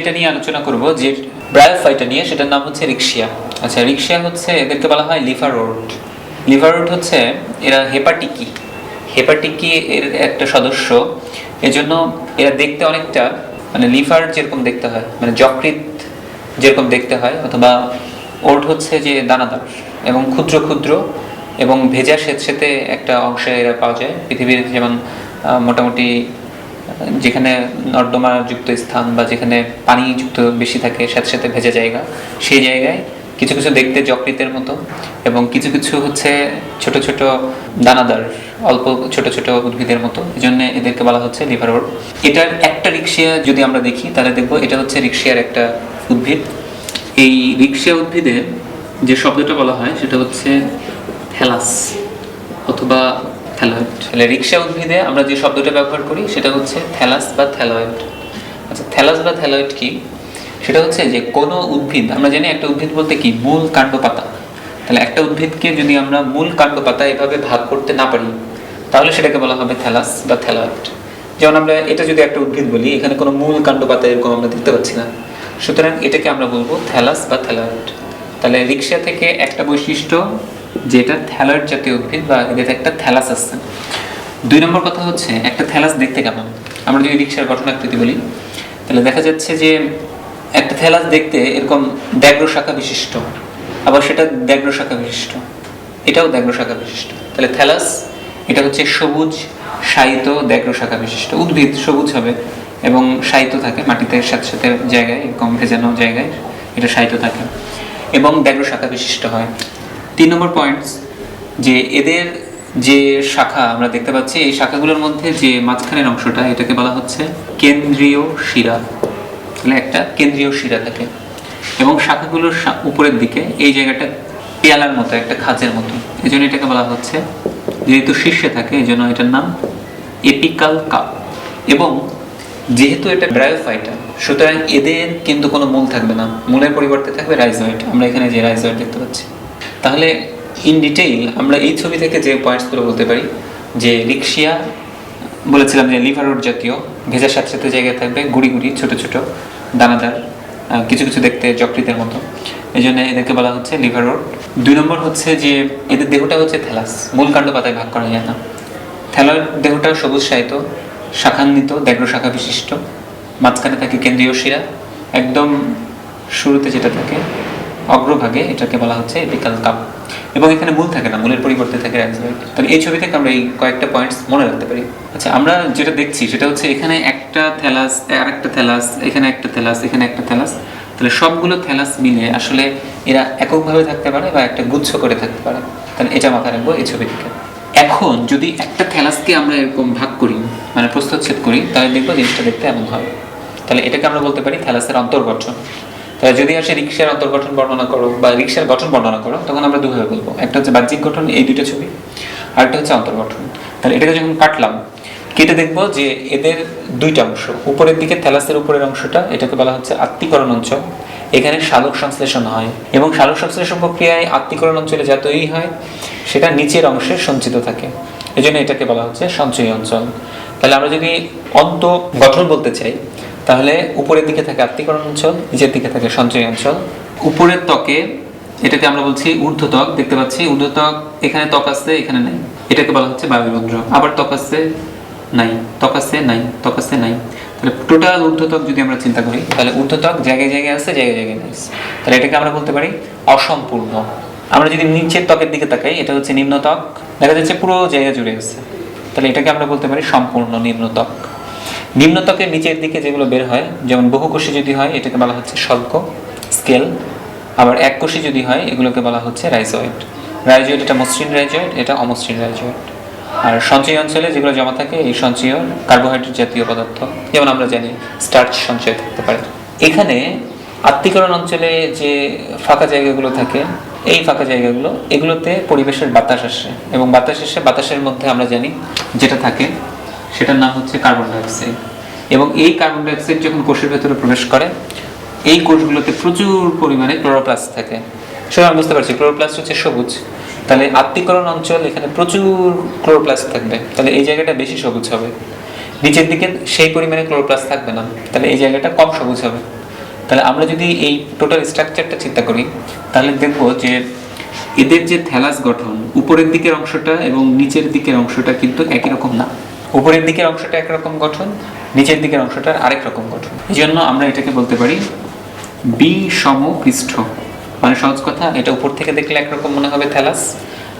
যেটা নিয়ে আলোচনা করব যে ব্রায়োফাইটা নিয়ে, সেটার নাম হচ্ছে রিক্সিয়া আচ্ছা রিক্সিয়া হচ্ছে, এদেরকে বলা হয় লিভারোড। লিভারোড হচ্ছে, এরা হেপাটিকি। হেপাটিকি এর একটা সদস্য। এজন্য এরা দেখতে অনেকটা মানে লিভার যেরকম দেখতে হয় মানে যকৃত যেরকম দেখতে হয়, অথবা ওট হচ্ছে যে দানাদার এবং ক্ষুদ্র ক্ষুদ্র এবং ভেজা স্বেচ্ছেতে একটা অংশে এরা পাওয়া যায়। পৃথিবীর যেমন মোটামুটি যেখানে নর্দমা যুক্ত স্থান বা যেখানে পানি যুক্ত বেশি থাকে, সাথে সাথে ভেজা জায়গা, সেই জায়গায় কিছু কিছু দেখতে যকৃতের মতো এবং কিছু কিছু হচ্ছে ছোট ছোট দানাদার, অল্প ছোট ছোট উদ্ভিদের মতো। এই জন্য এদেরকে বলা হচ্ছে লিভারোড এটার একটা রিক্সিয়া যদি আমরা দেখি, তাহলে দেখব এটা হচ্ছে রিক্সিয়ার একটা উদ্ভিদ। এই রিক্সিয়া উদ্ভিদে যে শব্দটা বলা হয়, সেটা হচ্ছে হেলাস অথবা থ্যালয়েড তাহলে রিক্সা উদ্ভিদে আমরা যে শব্দটা ব্যবহার করি, সেটা হচ্ছে থ্যালাস বা থ্যালয়েড আচ্ছা থ্যালাস বা থ্যালয়েড কি? সেটা হচ্ছে যে কোনো উদ্ভিদ, আমরা জানি একটা উদ্ভিদ বলতে কি? মূল কাণ্ড পাতা তাহলে একটা উদ্ভিদকে যদি আমরা মূল কাণ্ড পাতা এভাবে ভাগ করতে না পারি, তাহলে সেটাকে বলা হবে থ্যালাস বা থ্যালয়েড যেমন আমরা এটা যদি একটা উদ্ভিদ বলি, এখানে কোনো মূল কাণ্ড পাতা এরকম আমরা দেখতে পাচ্ছি না। সুতরাং এটাকে আমরা বলব থ্যালাস বা থ্যালয়েড তাহলে রিক্সা থেকে একটা বৈশিষ্ট্য যেটা থ্যালয়েড জাতীয় উদ্ভিদ বা এদের একটা থ্যালাস আছে। দুই নম্বর কথা হচ্ছে, একটা থ্যালাস দেখতে কেমন? আমরা যদি রিক্সার গঠনাকৃতি বলি, তাহলে দেখা যাচ্ছে যে একটা থ্যালাস দেখতে এরকম ব্যাঘ্র শাখা বিশিষ্ট, আবার সেটা ব্যাঘ্র শাখা বিশিষ্ট। এটাও ব্যাঘ্র শাখা বিশিষ্ট। তাহলে থ্যালাস, এটা হচ্ছে সবুজ, শায়িত, ব্যাঘ্র শাখা বিশিষ্ট। উদ্ভিদ সবুজ হবে এবং শায়িত থাকে, মাটিতে সাথে সাথে জায়গায় কম ভেজানো জায়গায় এটা শায়িত থাকে এবং ব্যাঘ্র শাখা বিশিষ্ট হয়। তিন নম্বর পয়েন্টস যে এদের যে শাখা, আমরা দেখতে পাচ্ছি, এই শাখাগুলোর মধ্যে যে মাঝখানের অংশটা, এটাকে বলা হচ্ছে কেন্দ্রীয় শিরা, তাহলে একটা কেন্দ্রীয় শিরা থাকে। এবং শাখাগুলোর উপরের দিকে এই জায়গাটা পেয়ালার মতো, একটা খাঁচের মতো। এই জন্য এটাকে বলা হচ্ছে, যেহেতু শীর্ষে থাকে এই জন্য এটার নাম এপিকাল কাপ। এবং যেহেতু এটা ব্রায়োফাইটা, সুতরাং এদের কিন্তু কোনো মূল থাকবে না। মূলের পরিবর্তে থাকবে রাইজয়েড আমরা এখানে যে রাইজয়েড দেখতে পাচ্ছি তাহলে ইন ডিটেইল আমরা এই ছবি থেকে যে পয়েন্টসগুলো বলতে পারি, যে রিক্সিয়া বলেছিলাম যে লিভার রোড জাতীয় ভেজার সাথে সাথে জায়গায় থাকবে, গুড়ি গুড়ি, ছোট ছোট, দানাদার কিছু কিছু দেখতে যকৃতের মতো। এই জন্য এদেরকে বলা হচ্ছে লিভার রোড। দুই নম্বর হচ্ছে যে এদের দেহটা হচ্ছে থ্যালাস। মূল কাণ্ড পাতায় ভাগ করা যায় না। থ্যালয়েড দেহটা সবুজ সাহিত্য শাখান্বিত ব্যাঘ্র শাখা বিশিষ্ট। মাঝখানে থাকে কেন্দ্রীয় শিরা। একদম শুরুতে যেটা থাকে অগ্রভাগে এটাকে বলা হচ্ছে এপিকাল কাপ। এবং এখানে মূল থাকে না, মূলের পরিবর্তে থাকে তাহলে এই ছবি থেকে আমরা এই কয়েকটা পয়েন্টস মনে রাখতে পারি। আচ্ছা আমরা যেটা দেখছি সেটা হচ্ছে এখানে একটা থ্যালাস আর একটা থ্যালাস এখানে একটা থ্যালাস এখানে একটা থ্যালাস তাহলে সবগুলো থ্যালাস মিলে আসলে এরা এককভাবে থাকতে পারে বা একটা গুচ্ছ করে থাকতে পারে। তাহলে এটা মাথায় রাখব এই ছবি থেকে এখন যদি একটা থ্যালাসকে আমরা এরকম ভাগ করি মানে প্রস্তুচ্ছেদ করি, তাহলে দেখব জিনিসটা দেখতে এমন হয় তাহলে এটাকে আমরা বলতে পারি থ্যালাসের অন্তর্গঠন। যদি আসে রিক্সার অন্তর্গঠন বর্ণনা করো বা রিক্সার গঠন বর্ণনা করো, তখন আমরা দুভাবে বলব। একটা হচ্ছে বাহ্যিক গঠন, এই দুটো ছবি। আর একটা হচ্ছে অন্তর্গঠন। তাহলে এটাকে যখন কাটলাম, কেটে দেখব যে এদের দুইটা অংশ, উপরের দিকে থ্যালাসের উপরের অংশটা, এটাকে বলা হচ্ছে আত্মীকরণ অঞ্চল। এখানে সালোক সংশ্লেষণ হয় এবং সালোক সংশ্লেষণ প্রক্রিয়ায় আত্মীকরণ অঞ্চলে যা তৈরি হয়, সেটা নিচের অংশে সঞ্চিত থাকে। এই জন্য এটাকে বলা হচ্ছে সঞ্চয়ী অঞ্চল। তাহলে আমরা যদি অন্ত গঠন বলতে চাই তাহলে উপরের দিকে থাকে আত্মীকরণ অঞ্চল, নিচের দিকে থাকে সঞ্চয়ী অঞ্চল। উপরের ত্বকে, এটাকে আমরা বলছি ঊর্ধ্বত্বক, দেখতে পাচ্ছি ঊর্ধ্বত্বক, এখানে ত্বক আছে, এখানে নাই। এটাকে বলা হচ্ছে বায়ুরন্ধ্র আবার ত্বক আছে, নাই। ত্বক আছে, নাই। ত্বক আছে, নাই। তাহলে টোটাল ঊর্ধ্বত্বক যদি আমরা চিন্তা করি, তাহলে ঊর্ধ্বত্বক জায়গায় জায়গায় আছে, জায়গায় জায়গায় নেই। তাহলে এটাকে আমরা বলতে পারি অসম্পূর্ণ। আমরা যদি নিচের ত্বকের দিকে তাকাই, এটা হচ্ছে নিম্ন ত্বক দেখা যাচ্ছে পুরো জায়গা জুড়ে আছে। তাহলে এটাকে আমরা বলতে পারি সম্পূর্ণ নিম্নত্বক। নিম্নত্বকের নিচের দিকে যেগুলো বের হয়, যেমন বহুকোষী যদি হয়, এটাকে বলা হচ্ছে স্বল্প স্কেল। আবার এককোষী যদি হয়, এগুলোকে বলা হচ্ছে রাইজয়েড। রাইজয়েড এটা মসৃণ রাইজয়েড, এটা অমসৃণ রাইজয়েড। আর সঞ্চয় অঞ্চলে যেগুলো জমা থাকে, এই সঞ্চয় কার্বোহাইড্রেট জাতীয় পদার্থ, যেমন আমরা জানি স্টার্চ সঞ্চয় থাকতে পারে। এখানে আত্মীকরণ অঞ্চলে যে ফাঁকা জায়গাগুলো থাকে, এই ফাঁকা জায়গাগুলো, এগুলোতে পরিবেশের বাতাস আসে। এবং বাতাস এসে বাতাসের মধ্যে আমরা জানি যেটা থাকে সেটার নাম হচ্ছে কার্বন ডাইঅক্সাইড এবং এই কার্বন ডাইঅক্সাইড যখন কোষের ভেতরে প্রবেশ করে, এই কোষগুলোতে প্রচুর পরিমাণে ক্লোরোপ্লাস্ট থাকে। সেটা বুঝতে পারছি ক্লোরোপ্লাস্ট হচ্ছে সবুজ। তাহলে আত্মীকরণ অঞ্চল এখানে প্রচুর ক্লোরোপ্লাস্ট থাকবে। তাহলে এই জায়গাটা বেশি সবুজ হবে। নিচের দিকে সেই পরিমাণে ক্লোরোপ্লাস্ট থাকবে না। তাহলে এই জায়গাটা কম সবুজ হবে। তাহলে আমরা যদি এই টোটাল স্ট্রাকচারটা চিন্তা করি, তাহলে দেখব যে এদের যে থ্যালাস গঠন, উপরের দিকের অংশটা এবং নিচের দিকের অংশটা কিন্তু একই রকম না। উপরের দিকের অংশটা একরকম গঠন, নিচের দিকের অংশটার আরেক রকম গঠন। এই জন্য আমরা এটাকে বলতে পারি বি সম পৃষ্ঠ মানে সহজ কথা, এটা উপর থেকে দেখলে একরকম মনে হবে থ্যালাস,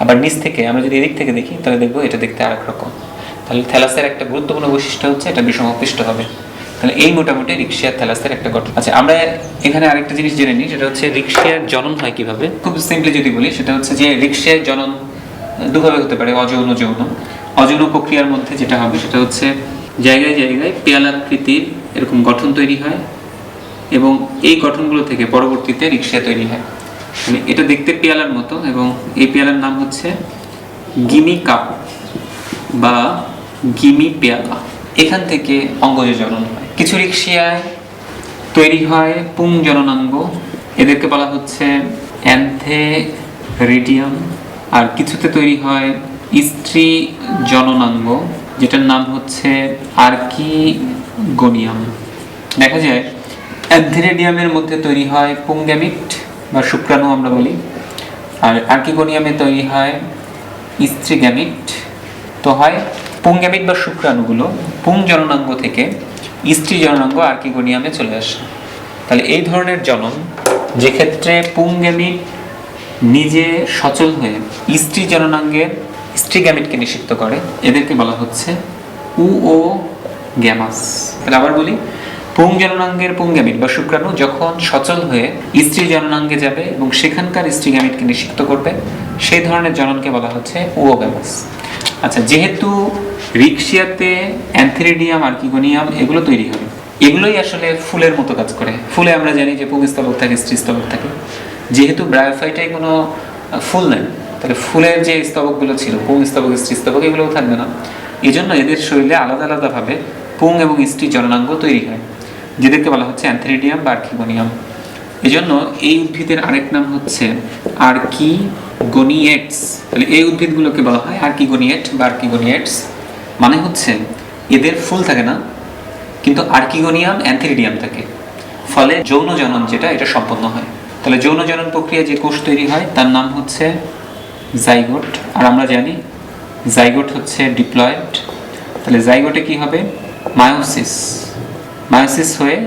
আবার নিচ থেকে, আমরা যদি এদিক থেকে দেখি, তাহলে দেখব এটা দেখতে আরেক রকম। তাহলে থ্যালাসের একটা গুরুত্বপূর্ণ বৈশিষ্ট্য হচ্ছে এটা বিষম পৃষ্ঠ হবে। তাহলে এই মোটামুটি রিক্সিয়ার থ্যালাসের একটা গঠন। আচ্ছা আমরা এখানে আরেকটা জিনিস জেনে নিই, সেটা হচ্ছে রিক্সিয়ার জনন হয় কীভাবে? খুব সিম্পলি যদি বলি, সেটা হচ্ছে যে রিক্সিয়ার জনন দুভাবে হতে পারে, অযৌন যৌন। অযৌন প্রক্রিয়ার মধ্যে যেটা হবে সেটা হচ্ছে জায়গায় জায়গায় পেয়ালাকৃতির এরকম গঠন তৈরি হয় এবং এই গঠনগুলো থেকে পরবর্তীতে রিক্সা তৈরি হয়। মানে এটা দেখতে পেয়ালার মতো এবং এই পেয়ালার নাম হচ্ছে গিমি কাপ বা গিমি পেয়ালা। এখান থেকে অঙ্গজ জনন হয়। কিছু রিক্সিয়ায় তৈরি হয় পুং জননাঙ্গ। এদেরকে বলা হচ্ছে অ্যান্থেরিডিয়াম আর কিছুতে তৈরি হয় স্ত্রী জননাঙ্গ, যেটার নাম হচ্ছে আর্কিগোনিয়াম। দেখা যায় অ্যান্থেরিডিয়ামের মধ্যে তৈরি হয় পুংগ্যামিট বা শুক্রাণু আমরা বলি, আর আর্কিগোনিয়ামে তৈরি হয় স্ত্রী গ্যামিট তো হয় পুংগ্যামিট বা শুক্রাণুগুলো, পুং জননাঙ্গ থেকে স্ত্রী জননাঙ্গ আর্কিগোনিয়ামে চলে আসে। তাহলে এই ধরনের জনন যে ক্ষেত্রে পুংগ্যামিট নিজে সচল হয়ে স্ত্রী জননাঙ্গের স্ত্রী গ্যামিটকে নিষিক্ত করে। এদেরকে বলা হচ্ছে উ ও গ্যামাস। তাহলে আবার বলি, পুং জননাঙ্গের পুংগ্যামিট বা শুক্রাণু যখন সচল হয়ে স্ত্রী জননাঙ্গে যাবে এবং সেখানকার স্ত্রী গ্যামিটকে নিষিক্ত করবে, সেই ধরনের জননকে বলা হচ্ছে উওগ্যামাস আচ্ছা যেহেতু রিক্সিয়াতে অ্যান্থেরিডিয়াম, আর্কিগোনিয়াম এগুলো তৈরি হবে এগুলোই আসলে ফুলের মতো কাজ করে। ফুলে আমরা জানি যে পুং পুংস্তবক থাকে, স্ত্রী স্তবক থাকে। যেহেতু ব্রায়োফাইটাই কোনো ফুল নেই, তাহলে ফুলের যে স্তবকগুলো ছিল, পুং স্তবক, স্ত্রী স্তবক, এগুলোও থাকবে না। এই জন্য এদের শরীরে আলাদা আলাদাভাবে পুং এবং স্ত্রী জননাঙ্গ তৈরি হয়, যেদেরকে বলা হচ্ছে অ্যান্থেরিডিয়াম বা আর্কিগোনিয়াম এই জন্য এই উদ্ভিদের আরেক নাম হচ্ছে আর্কি আর্কিগোনিয়েটস তাহলে এই উদ্ভিদগুলোকে বলা হয় আর্কিগোনিয়েট বা আর্কিগোনিয়েটস মানে হচ্ছে, এদের ফুল থাকে না, কিন্তু আর্কিগোনিয়াম অ্যান্থেরিডিয়াম থাকে। ফলে যৌন জনন যেটা, এটা সম্পন্ন হয়। তাহলে যৌন জনন প্রক্রিয়া যে কোষ তৈরি হয়, তার নাম হচ্ছে জাইগোট আর আমরা জানি জাইগোট হচ্ছে ডিপ্লয়েড তাহলে জাইগোটে কি হবে? মায়োসিস মায়োসিস হয়ে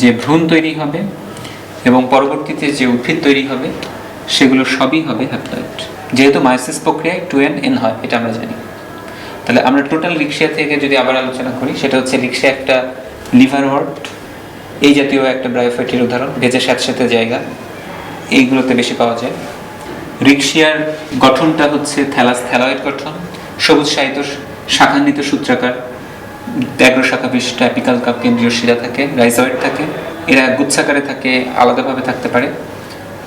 যে ভ্রূণ তৈরি হবে এবং পরবর্তীতে যে উদ্ভিদ তৈরি হবে, সেগুলো সবই হবে হ্যাপ্লয়েড যেহেতু মায়োসিস প্রক্রিয়ায় টু এন এন হয়, এটা আমরা জানি। তাহলে আমরা টোটাল রিক্সা থেকে যদি আবার আলোচনা করি, সেটা হচ্ছে রিক্সা একটা লিভার ওয়ার্ড এই জাতীয় একটা ব্রায়োফাইটের উদাহরণ, ভেজে স্যাঁতস্যাঁতে জায়গা, এইগুলোতে বেশি পাওয়া যায়। রিক্সিয়ার গঠনটা হচ্ছে থ্যালাস থ্যালয়েড গঠন, সবুজ সাহিত্য শাখান্বিত সূত্রাকার, ব্যাঘ্র শাখা বিশিষ্ট অ্যাপিকাল কাপ কেন্দ্রীয় শিরা থাকে, রাইজয়েড থাকে, এরা গুচ্ছাকারে থাকে, আলাদাভাবে থাকতে পারে।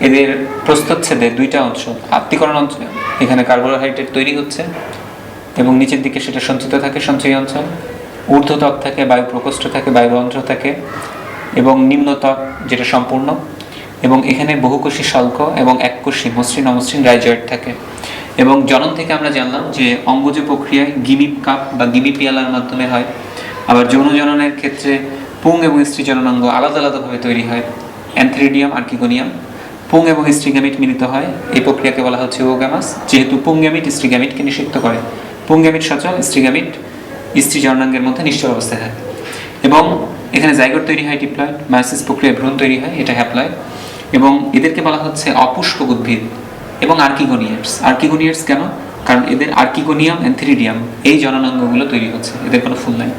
এদের প্রস্থচ্ছেদে দুইটা অংশ আত্মীকরণ অঞ্চল এখানে কার্বোহাইড্রেট তৈরি হচ্ছে এবং নিচের দিকে সেটা সঞ্চিত থাকে সঞ্চয়ী অঞ্চল। ঊর্ধ্বত্বক থাকে বায়ু প্রকোষ্ঠ থাকে বায়ু অঞ্চল থাকে। এবং নিম্নত্বক যেটা সম্পূর্ণ, এবং এখানে বহুকোষী শল্ক এবং এককোষী মসৃণ অমসৃণ রাইজয়েড থাকে। এবং জনন থেকে আমরা জানলাম যে অঙ্গজ প্রক্রিয়ায় গিমি কাপ বা গিমি পিয়ালার মাধ্যমে হয়। আবার যৌন জননের ক্ষেত্রে পুং এবং স্ত্রী জননাঙ্গ আলাদা আলাদাভাবে তৈরি হয়। অ্যান্থ্রিডিয়াম আর্কিগোনিয়াম পুং এবং স্ত্রীগ্যামিট মিলিত হয়। এই প্রক্রিয়াকে বলা হচ্ছে ওগ্যামাস যেহেতু পুংগ্যামিট স্ত্রীগ্যামিটকে নিষিক্ত করে। পুংগ্যামিট সচল স্ত্রীগ্যামিট স্ত্রী জননাঙ্গের মধ্যে নিশ্চল অবস্থায় থাকে এবং এখানে জাইগোট তৈরি হয় ডিপ্লয়েড, মায়োসিস প্রক্রিয়ায় ভ্রূণ তৈরি হয়, এটা হ্যাপ্লয়েড। এবং এদেরকে বলা হচ্ছে অপুষ্পক উদ্ভিদ এবং আর্কিগোনিয়ার্স আর্কিগোনিয়ার্স কেন? কারণ এদের আর্কিগোনিয়াম, অ্যান্থিরিডিয়াম, এই জননাঙ্গগুলো তৈরি হচ্ছে। এদের কোনো ফুল নাই।